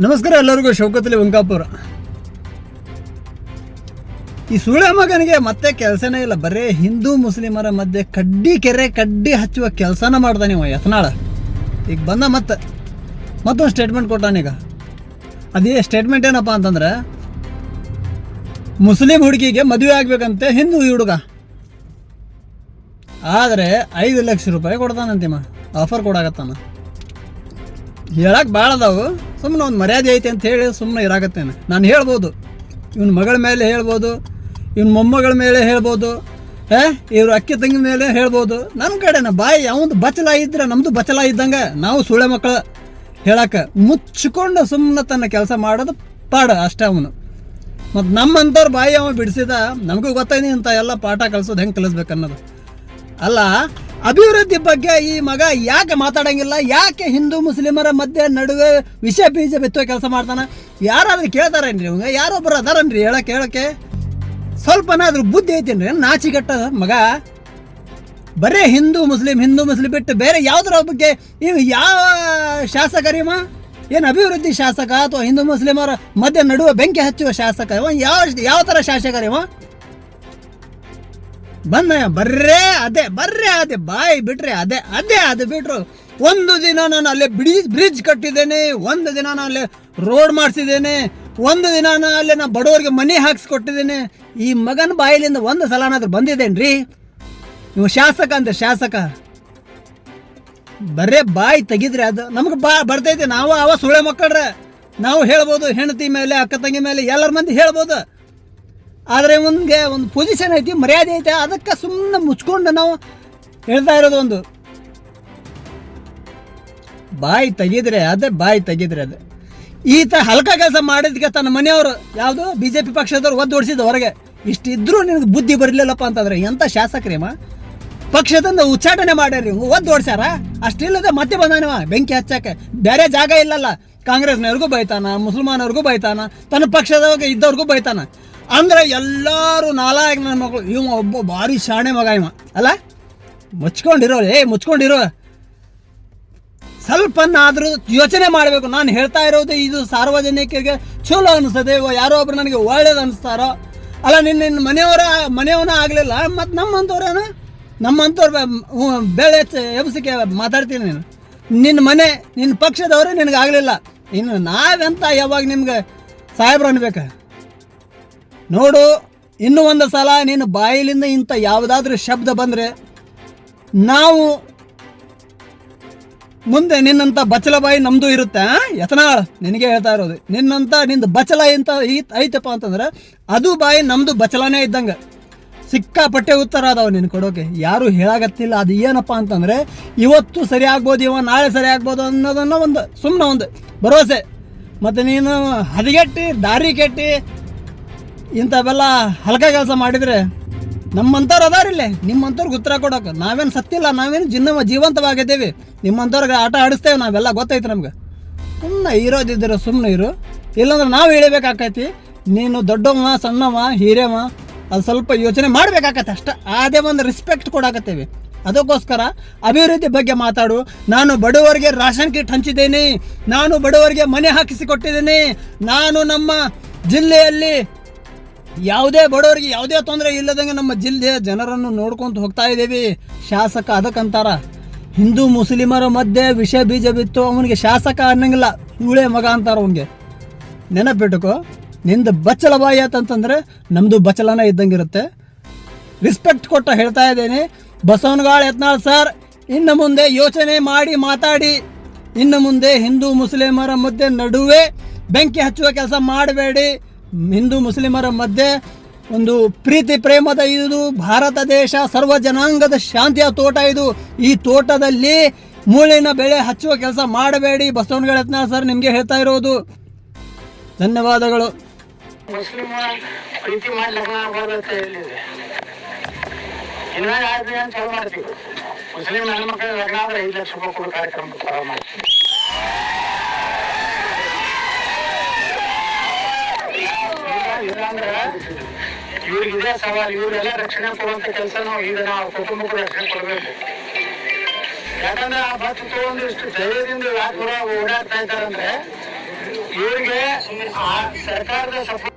ನಮಸ್ಕಾರ ಎಲ್ಲರಿಗೂ ಶೌಕತ್ಲಿ ವೆಂಕಾಪುರ ಈ ಸುಳೆ ಮಗನಿಗೆ ಮತ್ತೆ ಕೆಲಸನೇ ಇಲ್ಲ. ಬರೇ ಹಿಂದೂ ಮುಸ್ಲಿಮರ ಮಧ್ಯೆ ಕಡ್ಡಿ ಕೆರೆ, ಕಡ್ಡಿ ಹಚ್ಚುವ ಕೆಲಸನ ಮಾಡ್ದಾನೆ ಇವ ಯತ್ನಾಳ. ಈಗ ಬಂದ ಮತ್ತೆ. ಮತ್ತೊಂದು ಸ್ಟೇಟ್ಮೆಂಟ್ ಕೊಟ್ಟಾನೀಗ ಅದೇ ಸ್ಟೇಟ್ಮೆಂಟ್ ಏನಪ್ಪ ಅಂತಂದ್ರೆ, ಮುಸ್ಲಿಂ ಹುಡುಗಿಗೆ ಮದುವೆ ಆಗ್ಬೇಕಂತೆ ಹಿಂದೂ ಹುಡುಗ. ಆದರೆ ಐದು ಲಕ್ಷ ರೂಪಾಯಿ ಕೊಡ್ತಾನಂತಿಮ್ಮ ಆಫರ್ ಕೊಡಾಕತ್ತಾನ. ಹೇಳಕ್ಕೆ ಭಾಳ ಅದಾವು. ಸುಮ್ಮನೆ ಒಂದು ಮರ್ಯಾದೆ ಐತೆ ಅಂತ ಹೇಳಿ ಸುಮ್ಮನೆ ಇರಾಗತ್ತೇನೆ ನಾನು ಹೇಳ್ಬೋದು. ಇವನ ಮಗಳ ಮೇಲೆ ಹೇಳ್ಬೋದು. ಇವನ ಮೊಮ್ಮಗಳ ಮೇಲೆ ಹೇಳ್ಬೋದು. ಏ ಇವ್ರ ಅಕ್ಕಿ ತಂಗಿ ಮೇಲೆ ಹೇಳ್ಬೋದು. ನಮ್ಮ ಕಡೆನ ಬಾಯಿ ಅವಂದು ಬಚಲ ಇದ್ರೆ ನಮ್ಮದು ಬಚಲ ಇದ್ದಂಗೆ ನಾವು ಸುಳೆ ಮಕ್ಕಳು ಹೇಳಕ್ಕೆ ಮುಚ್ಚಿಕೊಂಡು ಸುಮ್ಮನೆ ತನ್ನ ಕೆಲಸ ಮಾಡೋದು ಪಾಡ ಅಷ್ಟೇ ಅವನು. ಮತ್ತು ನಮ್ಮಂಥವ್ರ ಬಾಯಿ ಅವ ಬಿಡಿಸಿದ ನಮಗೂ ಗೊತ್ತೈನಿ ಅಂತ ಎಲ್ಲ ಪಾಠ ಕಲಿಸೋದು ಹೆಂಗೆ ಕಲಿಸ್ಬೇಕು ಅನ್ನೋದು ಅಲ್ಲ ಅಭಿವೃದ್ಧಿ ಬಗ್ಗೆ ಈ ಮಗ ಯಾಕೆ ಮಾತಾಡಂಗಿಲ್ಲ? ಯಾಕೆ ಹಿಂದೂ ಮುಸ್ಲಿಮರ ಮಧ್ಯೆ ನಡುವೆ ವಿಷ ಬೀಜ ಬಿತ್ತುವ ಕೆಲಸ ಮಾಡ್ತಾನೆ? ಯಾರಾದ್ರೂ ಕೇಳ್ತಾರೇನ್ರಿ ಇವಂಗ ಯಾರೊಬ್ಬರು ಅದಾರನ್ರಿ ಹೇಳಕ್ಕೆ ಹೇಳಕ್ಕೆ? ಸ್ವಲ್ಪನಾದ್ರೂ ಬುದ್ಧಿ ಐತೇನ್ರಿ? ನಾಚಿಗಟ್ಟದ ಮಗ. ಬರೇ ಹಿಂದೂ ಮುಸ್ಲಿಂ ಹಿಂದೂ ಮುಸ್ಲಿಂ ಬಿಟ್ಟು ಬೇರೆ ಯಾವ್ದ್ರ ಬಗ್ಗೆ ನೀವು ಯಾವ ಶಾಸಕರಿಮ ಏನು ಅಭಿವೃದ್ಧಿ ಶಾಸಕ ಅಥವಾ ಹಿಂದೂ ಮುಸ್ಲಿಮರ ಮಧ್ಯೆ ನಡುವೆ ಬೆಂಕಿ ಹಚ್ಚುವ ಶಾಸಕ ಯಾವ ಯಾವ ಥರ ಶಾಸಕರಿವ ಬಂದ, ಬರ್ರೇ ಅದೇ ಬರ್ರೇ ಅದೇ, ಬಾಯಿ ಬಿಟ್ರೆ ಅದೇ ಅದೇ ಅದು ಬಿಟ್ರು. ಒಂದು ದಿನ ನಾನು ಅಲ್ಲೇ ಬ್ರಿಡ್ಜ್ ಬ್ರಿಡ್ಜ್ ಕಟ್ಟಿದ್ದೇನೆ, ಒಂದು ದಿನ ನಾನು ಅಲ್ಲೇ ರೋಡ್ ಮಾಡಿಸಿದ್ದೇನೆ, ಒಂದು ದಿನ ನಾನು ಅಲ್ಲೇ ನಾ ಬಡವರಿಗೆ ಮನೆ ಹಾಕ್ಸ್ಕೊಟ್ಟಿದ್ದೇನೆ. ಈ ಮಗನ ಬಾಯಿಲಿಂದ ಒಂದು ಸಲನಾದ್ರೂ ಬಂದಿದ್ದೇನ್ರಿ? ನೀವು ಶಾಸಕ ಅಂತ ಶಾಸಕ. ಬರೇ ಬಾಯಿ ತೆಗಿದ್ರೆ ಅದು ನಮ್ಗೆ ಬಾ ಬರ್ತೈತೆ, ನಾವು ಅವ ಸುಳೆ ಮಕ್ಕಳ್ರೆ. ನಾವು ಹೇಳ್ಬೋದು ಹೆಂಡತಿ ಮೇಲೆ, ಅಕ್ಕ ತಂಗಿ ಮೇಲೆ ಎಲ್ಲರ ಮಂದಿ ಹೇಳ್ಬೋದು. ಆದರೆ ಮುಂದೆ ಒಂದು ಪೊಸಿಷನ್ ಐತಿ, ಮರ್ಯಾದೆ ಐತೆ, ಅದಕ್ಕೆ ಸುಮ್ಮನೆ ಮುಚ್ಕೊಂಡು ನಾವು ಹೇಳ್ತಾ ಇರೋದು ಒಂದು. ಬಾಯಿ ತೆಗಿದ್ರೆ ಅದೇ, ಬಾಯಿ ತೆಗಿದ್ರೆ ಅದೇ. ಈತ ಹಲ್ಕ ಕೆಲಸ ಮಾಡಿದ್ಕೆ ತನ್ನ ಮನೆಯವರು, ಯಾವುದು? ಬಿ ಜೆ ಪಿ ಪಕ್ಷದವ್ರು ಒದ್ದು ಓಡಿಸಿದ ಹೊರಗೆ. ಇಷ್ಟಿದ್ರೂ ನಿನಗೆ ಬುದ್ಧಿ ಬರಲಿಲ್ಲಪ್ಪ ಅಂತಂದ್ರೆ ಎಂಥ ಶಾಸಕರೇಮ ಪಕ್ಷದಿಂದ ಉಚ್ಚಾಟನೆ ಮಾಡ್ಯಾರ ಇವ್ನು ಒದ್ದು ಓಡಿಸ್ಯಾರ ಅಷ್ಟಿಲ್ಲದೆ ಮತ್ತೆ ಬಂದಾನವ ಬೆಂಕಿ ಹಚ್ಚಕ್ಕೆ. ಬೇರೆ ಜಾಗ ಇಲ್ಲಲ್ಲ. ಕಾಂಗ್ರೆಸ್ನವ್ರಿಗೂ ಬೈತಾನ, ಮುಸಲ್ಮಾನವ್ರಿಗೂ ಬೈತಾನ, ತನ್ನ ಪಕ್ಷದಾಗ ಇದ್ದವ್ರಿಗೂ ಬೈತಾನ. ಅಂದ್ರೆ ಎಲ್ಲರೂ ನಾಲಾಯಕ ನನ್ನ ಮಕ್ಕಳು ಇವ ಒಬ್ಬ ಭಾರಿ ಶಾಣೆ ಮಗ ಇವ, ಅಲ್ಲ? ಮುಚ್ಕೊಂಡಿರೋ ಏ, ಮುಚ್ಕೊಂಡಿರೋ. ಸ್ವಲ್ಪನಾದರೂ ಯೋಚನೆ ಮಾಡಬೇಕು. ನಾನು ಹೇಳ್ತಾ ಇರೋದು ಇದು ಸಾರ್ವಜನಿಕರಿಗೆ ಚಲೋ ಅನಿಸ್ತದೆ ಯಾರೋ ಒಬ್ರು ನನಗೆ ಒಳ್ಳೇದು ಅನಿಸ್ತಾರೋ. ಅಲ್ಲ ನಿನ್ನ ನಿನ್ನ ಮನೆಯವರ, ಮನೆಯವನ ಆಗಲಿಲ್ಲ ಮತ್ತು ನಮ್ಮಂಥವ್ರೇನ ನಮ್ಮಂಥವ್ರು ಬೆಳೆ ಎಬ್ಸಿಕೆ ಮಾತಾಡ್ತೀನಿ ನೀನು. ನಿನ್ನ ಮನೆ ನಿನ್ನ ಪಕ್ಷದವರೇ ನಿನಗೆ ಆಗಲಿಲ್ಲ. ಇನ್ನು ನಾವೆಂತ ಯಾವಾಗ ನಿಮ್ಗೆ ಸಾಹೇಬ್ರು ಅನ್ಬೇಕ? ನೋಡು, ಇನ್ನು ಒಂದು ಸಲ ನೀನು ಬಾಯಿಲಿಂದ ಇಂಥ ಯಾವುದಾದ್ರೂ ಶಬ್ದ ಬಂದರೆ ನಾವು ಮುಂದೆ ನಿನ್ನಂತ ಬಚಲ ಬಾಯಿ ನಮ್ದು ಇರುತ್ತೆ? ಯತನಾಳ್, ನಿನಗೆ ಹೇಳ್ತಾ ಇರೋದು. ನಿನ್ನಂತ ನಿಂದು ಬಚಲ ಇಂಥ ಈ ಐತಪ್ಪ ಅಂತಂದ್ರೆ ಅದು ಬಾಯಿ ನಮ್ದು ಬಚಲಾನೇ ಇದ್ದಂಗೆ. ಸಿಕ್ಕಾಪಟ್ಟೆ ಉತ್ತರ ಅದಾವ ನೀನು ಕೊಡೋಕೆ. ಯಾರು ಹೇಳಾಗತ್ತಿಲ್ಲ ಅದು ಏನಪ್ಪ ಅಂತಂದ್ರೆ, ಇವತ್ತು ಸರಿ ಆಗ್ಬೋದು, ಇವ ನಾಳೆ ಸರಿ ಆಗ್ಬೋದು ಅನ್ನೋದನ್ನ ಒಂದು ಸುಮ್ಮನೆ ಒಂದು ಭರವಸೆ. ಮತ್ತು ನೀನು ಹದಗೆಟ್ಟಿ, ದಾರಿ ಕೆಟ್ಟಿ, ಇಂಥವೆಲ್ಲ ಹಲಕ ಕೆಲಸ ಮಾಡಿದರೆ ನಮ್ಮಂಥವ್ರು ಅದಾರಿಲ್ಲೇ ನಿಮ್ಮಂಥವ್ರಿಗೆ ಉತ್ತರ ಕೊಡೋಕೆ. ನಾವೇನು ಸತ್ತಿಲ್ಲ, ನಾವೇನು ಜಿನ್ನ ಜೀವಂತವಾಗಿದ್ದೇವೆ. ನಿಮ್ಮಂಥವ್ರಿಗೆ ಆಟ ಆಡಿಸ್ತೇವೆ ನಾವೆಲ್ಲ ಗೊತ್ತೈತೆ ನಮ್ಗೆ. ಸುಮ್ಮನೆ ಇರೋದಿದ್ರೆ ಸುಮ್ಮನೆ ಇರು. ಇಲ್ಲಾಂದ್ರೆ ನಾವು ಹೇಳಬೇಕಾಕೈತಿ, ನೀನು ದೊಡ್ಡವ ಸಣ್ಣವ ಹಿರಿಯವ ಅದು ಸ್ವಲ್ಪ ಯೋಚನೆ ಮಾಡಬೇಕಾಗತ್ತೆ ಅಷ್ಟ. ಅದೇ ಒಂದು ರೆಸ್ಪೆಕ್ಟ್ ಕೊಡಾಕತ್ತೇವೆ. ಅದಕ್ಕೋಸ್ಕರ ಅಭಿವೃದ್ಧಿ ಬಗ್ಗೆ ಮಾತಾಡು. ನಾನು ಬಡವರಿಗೆ ರಾಷನ್ ಕಿಟ್ ಹಂಚಿದ್ದೇನೆ. ನಾನು ಬಡವರಿಗೆ ಮನೆ ಹಾಕಿಸಿ ಕೊಟ್ಟಿದ್ದೇನೆ. ನಾನು ನಮ್ಮ ಜಿಲ್ಲೆಯಲ್ಲಿ ಯಾವುದೇ ಬಡವರಿಗೆ ಯಾವುದೇ ತೊಂದರೆ ಇಲ್ಲದಂಗೆ ನಮ್ಮ ಜಿಲ್ಲೆಯ ಜನರನ್ನು ನೋಡ್ಕೊಂತ ಹೋಗ್ತಾ ಇದ್ದೀವಿ. ಶಾಸಕ ಅದಕ್ಕಂತಾರ ಹಿಂದೂ ಮುಸ್ಲಿಮರ ಮಧ್ಯೆ ವಿಷ ಬೀಜ ಬಿತ್ತು, ಅವನಿಗೆ ಶಾಸಕ ಅನ್ನಂಗಿಲ್ಲ. ಇವಳೇ ಮಗ ಅಂತಾರ ಅವನಿಗೆ. ನೆನಪಿಟ್ಟುಕೋ ನಿಂದು ಬಚ್ಚಲ ಬಾಯಿ ಆತಂತಂದ್ರೆ ನಮ್ಮದು ಬಚ್ಚಲನ ಇದ್ದಂಗಿರುತ್ತೆ. ರಿಸ್ಪೆಕ್ಟ್ ಕೊಟ್ಟ ಹೇಳ್ತಾ ಇದ್ದೇನೆ. ಬಸವನಗಾಳ್ ಯತ್ನಾಳ್ ಸರ್ ಇನ್ನು ಮುಂದೆ ಯೋಚನೆ ಮಾಡಿ ಮಾತಾಡಿ. ಇನ್ನು ಮುಂದೆ ಹಿಂದೂ ಮುಸ್ಲಿಮರ ಮಧ್ಯೆ ನಡುವೆ ಬೆಂಕಿ ಹಚ್ಚುವ ಕೆಲಸ ಮಾಡಬೇಡಿ. ಹಿಂದೂ ಮುಸ್ಲಿಮರ ಮಧ್ಯೆ ಒಂದು ಪ್ರೀತಿ ಪ್ರೇಮದ ಇದು ಭಾರತ ದೇಶ, ಸರ್ವ ಜನಾಂಗದ ಶಾಂತಿಯ ತೋಟ ಇದು. ಈ ತೋಟದಲ್ಲಿ ಮೂಳಿನ ಬೆಳೆ ಹಚ್ಚುವ ಕೆಲಸ ಮಾಡಬೇಡಿ. ಬಸವನಗಳ ಯತ್ನಾಳ್ ಸರ್ ನಿಮಗೆ ಹೇಳ್ತಾ ಇರೋದು. ಧನ್ಯವಾದಗಳು. ಮುಸ್ಲಿಂ ಪ್ರೀತಿ ಮಾಡಿ ಲಗ್ನ ಆಗ್ಬಾರ್ದು ಅಂತ ಚಾಲು ಮಾಡ್ತೀವಿ ಮುಸ್ಲಿಂ ನನ್ನ ಲಗ್ನ ಆದ್ರೆ ಐದು ಲಕ್ಷ ರೂಪಾಯಿ ಕೊಡೋ ಕಾರ್ಯಕ್ರಮ ಪ್ರಾರಂಭ ಮಾಡ್ತೀವಿ ರಕ್ಷಣೆ ಕೊಡುವಂತ ಕೆಲಸ ನಾವು ಈಗ ನಾವು ರಕ್ಷಣೆ ಕೊಡಬೇಕು ಯಾಕಂದ್ರೆ ಆ ಬಸ್ ತಗೊಂಡು ಧೈರ್ಯದಿಂದ ಯಾಕೆ ಓಡಾಡ್ತಾ ಇದ್ದಾರೆ ಅಂದ್ರೆ ಇವ್ರಿಗೆ ಸರ್ಕಾರದ ಸಪೋರ್ಟ್